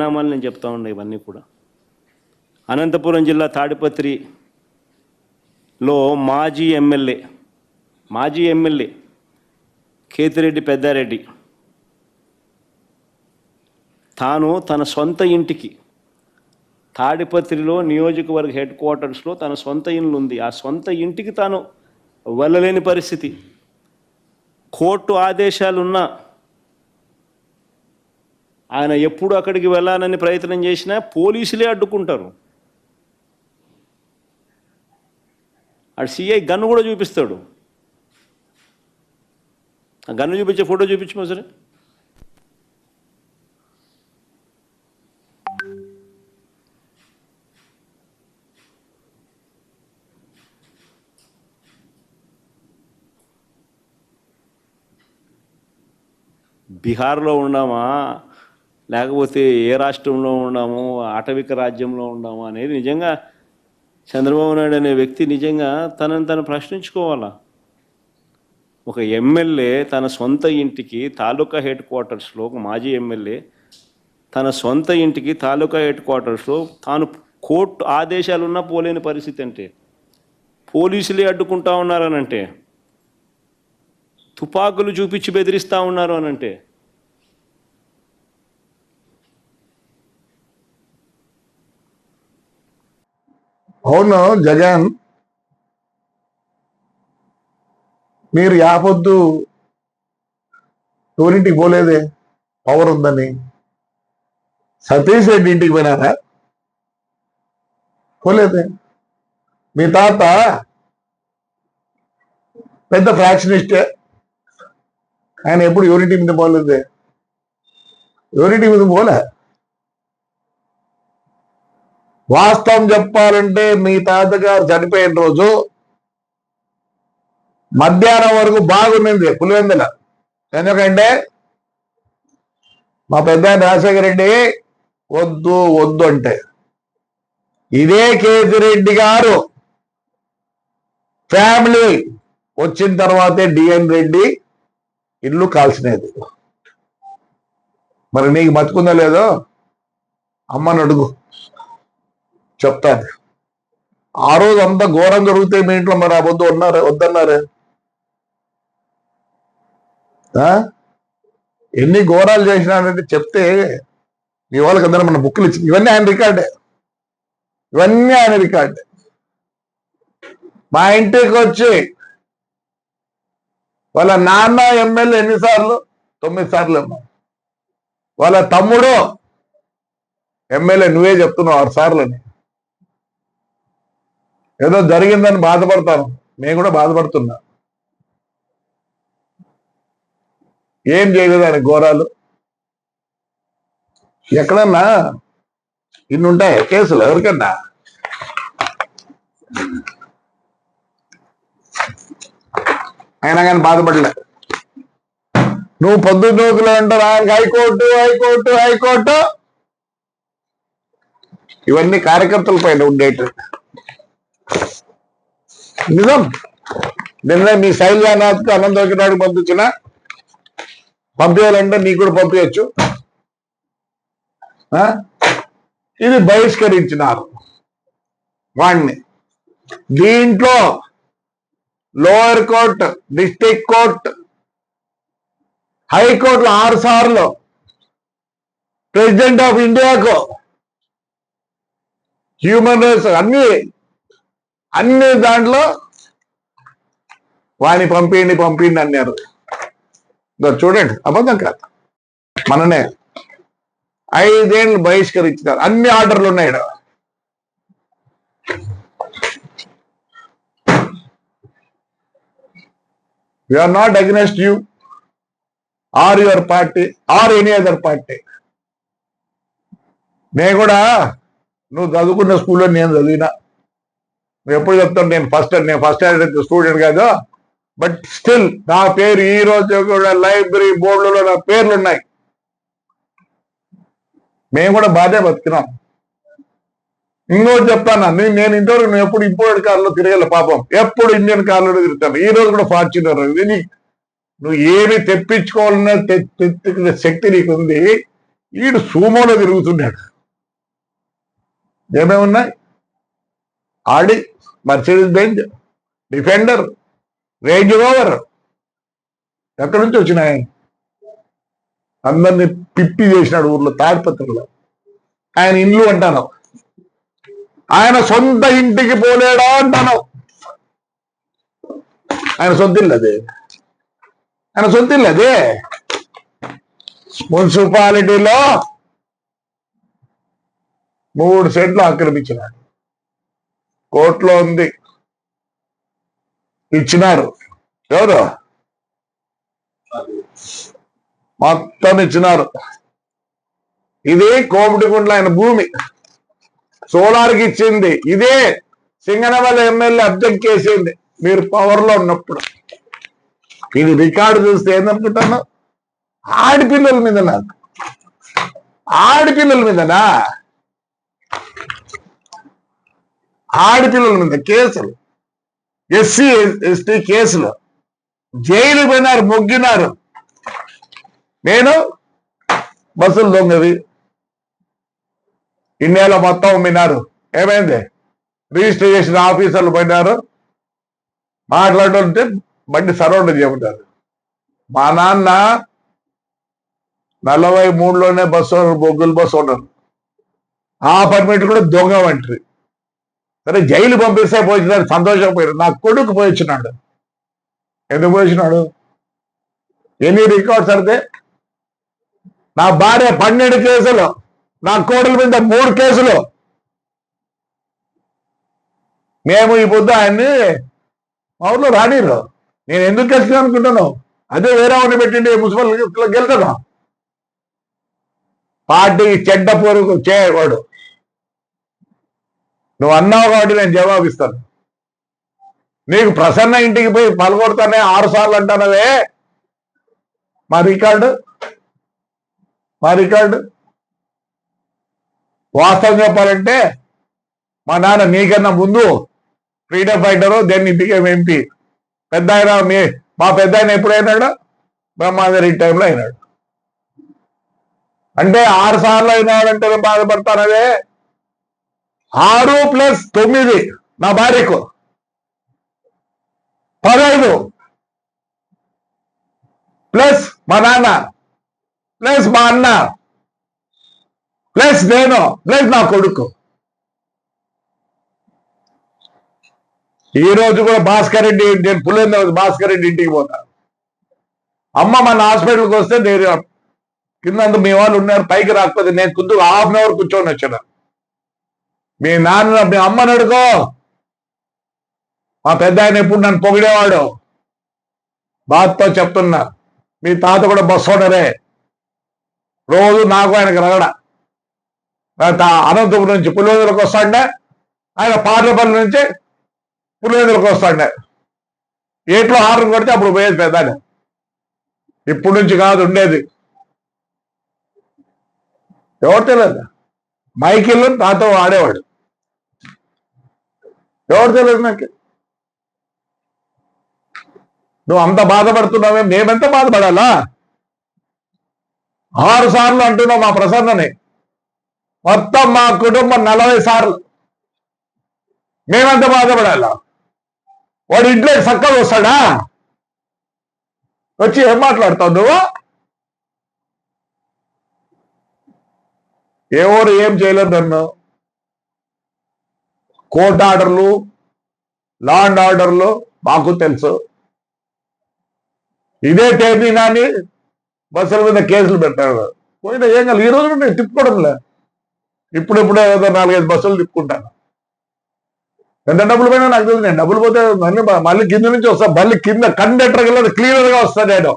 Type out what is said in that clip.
పరిణామాలు నేను చెప్తా ఉన్నా ఇవన్నీ కూడా. అనంతపురం జిల్లా తాడిపత్రిలో మాజీ ఎమ్మెల్యే మాజీ ఎమ్మెల్యే కేతిరెడ్డి పెద్దారెడ్డి తాను తన సొంత ఇంటికి తాడిపత్రిలో నియోజకవర్గ హెడ్ క్వార్టర్స్లో తన సొంత ఇల్లు ఉంది. ఆ సొంత ఇంటికి తాను వెళ్ళలేని పరిస్థితి. కోర్టు ఆదేశాలున్నా ఆయన ఎప్పుడు అక్కడికి వెళ్ళాలని ప్రయత్నం చేసినా పోలీసులే అడ్డుకుంటారు. ఆడు సిఐ గన్ను కూడా చూపిస్తాడు. ఆ గన్ను చూపించే ఫోటో చూపించమో సరే? బీహార్లో ఉన్నామా? లేకపోతే ఏ రాష్ట్రంలో ఉన్నాము ఆటవిక రాజ్యంలో ఉన్నాము అనేది నిజంగా చంద్రబాబు నాయుడు అనే వ్యక్తి నిజంగా తనని తను ప్రశ్నించుకోవాలా? ఒక ఎమ్మెల్యే తన సొంత ఇంటికి తాలూకా హెడ్ క్వార్టర్స్లో ఒక మాజీ ఎమ్మెల్యే తన సొంత ఇంటికి తాలూకా హెడ్ క్వార్టర్స్లో తాను కోర్టు ఆదేశాలున్నా పోలేని పరిస్థితి అంటే పోలీసులే అడ్డుకుంటా ఉన్నారనంటే తుపాకులు చూపించి బెదిరిస్తూ ఉన్నారు అనంటే అవును జగన్. మీరు యాపొద్దు టూరింటికి పోలేదే పవర్ ఉందని. సతీష్ రెడ్డి ఇంటికి పోయినారా? పోలేదే. మీ తాత పెద్ద ఫ్రాక్షనిస్టే. ఆయన ఎప్పుడు యూనిటీ మీద పోలేదే. యూనిటీ మీద పోలే. వాస్తవం చెప్పాలంటే మీ తాతగారు చనిపోయిన రోజు మధ్యాహ్నం వరకు బాగుండింది పులివెందుల. ఎందుకంటే మా పెద్ద రాజశేఖర రెడ్డి వద్దు వద్దు అంటే. ఇదే కేతిరెడ్డి గారు ఫ్యామిలీ వచ్చిన తర్వాతే డిఎన్ రెడ్డి ఇల్లు కాల్చినది. మరి నీకు బతుకుందో లేదో? అమ్మని అడుగు. చెప్తాను ఆ రోజు అంత ఘోరం జరిగితే మీ ఇంట్లో మరి ఆ వద్దు ఉన్నారు? వద్దన్నారే? ఆ? ఎన్ని ఘోరాలు చేసినానంటే చెప్తే మీ వాళ్ళకి అందరూ మన బుక్లు ఇచ్చి ఇవన్నీ ఆయన రికార్డే. ఇవన్నీ ఆయన రికార్డే. మా ఇంటికి వచ్చి వాళ్ళ నాన్న ఎమ్మెల్యే ఎన్నిసార్లు? తొమ్మిది సార్లు ఏమో. వాళ్ళ తమ్ముడు ఎమ్మెల్యే నువ్వే చెప్తున్నావు ఆరు సార్లు అని ఏదో జరిగిందని బాధపడతాను. నేను కూడా బాధపడుతున్నా. ఏం చేయలేదు ఆయన ఘోరాలు. ఎక్కడన్నా? ఇన్ని ఉంటాయి? కేసులు? ఎవరికన్నా? అయినా కానీ బాధపడలే. నువ్వు పొద్దు నూకులు అంటారు ఆయనకి హైకోర్టు హైకోర్టు హైకోర్టు. ఇవన్నీ కార్యకర్తల పైన ఉండేటి నిజం. నిన్న మీ శైలజానాథ్కి అనంతరాడికి పంపించిన. పంపించాలంటే నీకు కూడా పంపించచ్చు. ఆ? ఇది బహిష్కరించినారు వాణ్ణి. దీంట్లో లోయర్ కోర్ట్ డిస్టిక్ కోర్ట్ హైకోర్టులో ఆరు సార్లు ప్రెసిడెంట్ ఆఫ్ ఇండియాకు హ్యూమన్ రైట్స్ అన్ని అన్ని దాంట్లో వాని పంపిండి పంపిండి అన్నారు. చూడండి అబద్ధం కాదు. మననే ఐదేళ్ళు బహిష్కరించినారు. అన్ని ఆర్డర్లు ఉన్నాయి ఈడ. Not are you or your party or any other party నేను కూడా నువ్వు చదువుకున్న స్కూల్లో నేను చదివినా నువ్వు ఎప్పుడు చెప్తాం నేను ఫస్ట్ నేను ఫస్ట్ స్టూడెంట్ కాదు. బట్ స్టిల్ నా పేరు ఈ రోజు కూడా లైబ్రరీ బోర్డులో నా పేర్లు ఉన్నాయి మేము కూడా బాధే బతికినాం. ఇంకోటి చెప్తాను? నేను నేను ఇంతవరకు నేను ఎప్పుడు ఇంపోర్టెడ్ కార్లో తిరగల పాపం. ఎప్పుడు ఇండియన్ కార్లో తిరుగుతాను. ఈ రోజు కూడా ఫార్చునర్ ఇది నువ్వు ఏమి తెప్పించుకోవాలన్న శక్తి నీకు ఉంది ఈడు సూమోలో తిరుగుతున్నాడు. ఏమేమి ఉన్నాయి Audi Mercedes Benz Defender Range Rover ఎక్కడి నుంచి వచ్చినాయి? అందరిని పిప్పి చేసినాడు ఊర్లో తాడిపత్రిలో. ఆయన ఇల్లు అంటాను. ఆయన సొంత ఇంటికి పోలేడా అంటాను. ఆయన సొంత ఇల్లు అదే. ఆయన సొంత ఇల్లు అదే. మున్సిపాలిటీలో మూడు సెట్లు ఆక్రమించినాడు. కోర్టులో ఉంది. ఇచ్చినారు. ఎవరు? మొత్తం ఇచ్చినారు. ఇది కోమటిగుండ్ల ఆయన భూమి. సోలార్కి ఇచ్చింది. ఇదే సింగనవల్లి ఎమ్మెల్యే అబ్జెక్ట్ చేసింది. మీరు పవర్లో ఉన్నప్పుడు. ఇది రికార్డు చూస్తే ఏందనుకుంటాను ఆడపిల్లల మీద నాకు ఆడపిల్లల మీదనా? ఆడపిల్లల మీద కేసులు. ఎస్సీ ఎస్టీ కేసులు. జైలు పోయినారు మొగ్గినారు. నేను బస్సులు దొంగవి. ఇన్నేళ్ళ మొత్తం అమ్మినారు ఏమైంది? రిజిస్టర్ చేసిన ఆఫీసర్లు పోయినారు. మాట్లాడుతుంటే బండి సరౌండ్ చేయమంటారు. మా నాన్న నలభై మూడులోనే బస్సు బొగ్గులు బస్సు ఉన్నారు ఆ పర్మిట్ కూడా దొంగ వంటి సరే జైలు పంపిస్తే పోయినారు సంతోషపోయారు నా కొడుకు పోయిచ్చినాడు. ఎందుకు పోయించినాడు ఎన్ని రికార్డ్స్ అడితే? నా భార్య పన్నెండు కేసులు నా కోడల మీద మూడు కేసులు. మేము ఈ పొద్దు ఆయన్ని మా ఊర్లో రానిరు నేను ఎందుకు గెలిచిన అనుకుంటాను? అదే వేరే వాడిని పెట్టిండి మున్సిపల్ గెలుతాను పార్టీకి చెడ్డ పొరుగు చేయవాడు. నువ్వు అన్నావు కాబట్టి నేను జవాబిస్తాను. నీకు ప్రసన్న ఇంటికి పోయి పలకొడతానే ఆరు సార్లు అంటానవే మా రికార్డు? మా రికార్డు? వాస్తవం చెప్పాలంటే మా నాన్న నీకన్నా ముందు ఫ్రీడమ్ ఫైటరు దెన్ ఇంటికి ఎంపీ. పెద్ద ఆయన మీ మా పెద్ద ఆయన ఎప్పుడైనాడు? బ్రహ్మాందరి టైంలో అయినాడు. అంటే ఆరు సార్లు అయినాడంటే బాధపడతానదే ఆరు ప్లస్ తొమ్మిది. నా భార్యకు. పదహైదు ప్లస్ మా నాన్న. ప్లస్ మా అన్న. ప్లస్ నేను. ప్లస్ నా కొడుకు. ఈ రోజు కూడా భాస్కర్ రెడ్డి నేను పులేంద్ర భాస్కర్ రెడ్డి ఇంటికి పోతాను అమ్మ మన హాస్పిటల్కి వస్తే నేను కింద మీ వాళ్ళు ఉన్నారు. పైకి రాకపోతే నేను కుందు హాఫ్ అన్ అవర్ కూర్చొని వచ్చాను మీ నాన్న మీ అమ్మను అడుకో మా పెద్ద ఆయన ఎప్పుడు నన్ను పొగిడేవాడు? బాధతో చెప్తున్నా. మీ తాత కూడా బస్సు ఓడరే రోజు నాకు ఆయనకు రగడ. అనంతపురం నుంచి పులివెందులకు వస్తాండే. ఆయన పార్లపల్లి నుంచి పులివెందులకు వస్తాండే. ఏట్లో హారం కొడితే అప్పుడు పోయేది పెద్ద ఇప్పుడు నుంచి కాదు ఉండేది. ఎవరు తెలియదు? మైకిల్ తాత ఆడేవాడు ఎవరు తెలియదు నాకు? నువ్వు అంత బాధపడుతున్నావే మేమెంత బాధపడాలా? ఆరు సార్లు అంటున్నావు మా ప్రసన్నని. మొత్తం మా కుటుంబం నలభై సార్లు. మేమెంత బాధపడాలా? వాడు ఇంట్లో చక్కగా వస్తాడా? వచ్చి ఏం మాట్లాడతావు నువ్వు? ఎవరు ఏం చేయలేదు నన్ను? కోర్ట్ ఆర్డర్లు లా అండ్ ఆర్డర్లు మాకు తెలుసు. ఇదే టైం కానీ బస్సుల మీద కేసులు పెట్టాడు పోయినా ఏం కాదు ఈ రోజు నేను తిప్పుకోవడంలే. ఇప్పుడిప్పుడే ఏదో నాలుగైదు బస్సులు తిప్పుకుంటాను. ఎంత డబ్బులు పోయినా నాకు తెలుసు నేను డబ్బులు పోతే మళ్ళీ మళ్ళీ కింద నుంచి వస్తా మళ్ళీ కింద కండక్టర్ క్లియర్గా వస్తా నేను.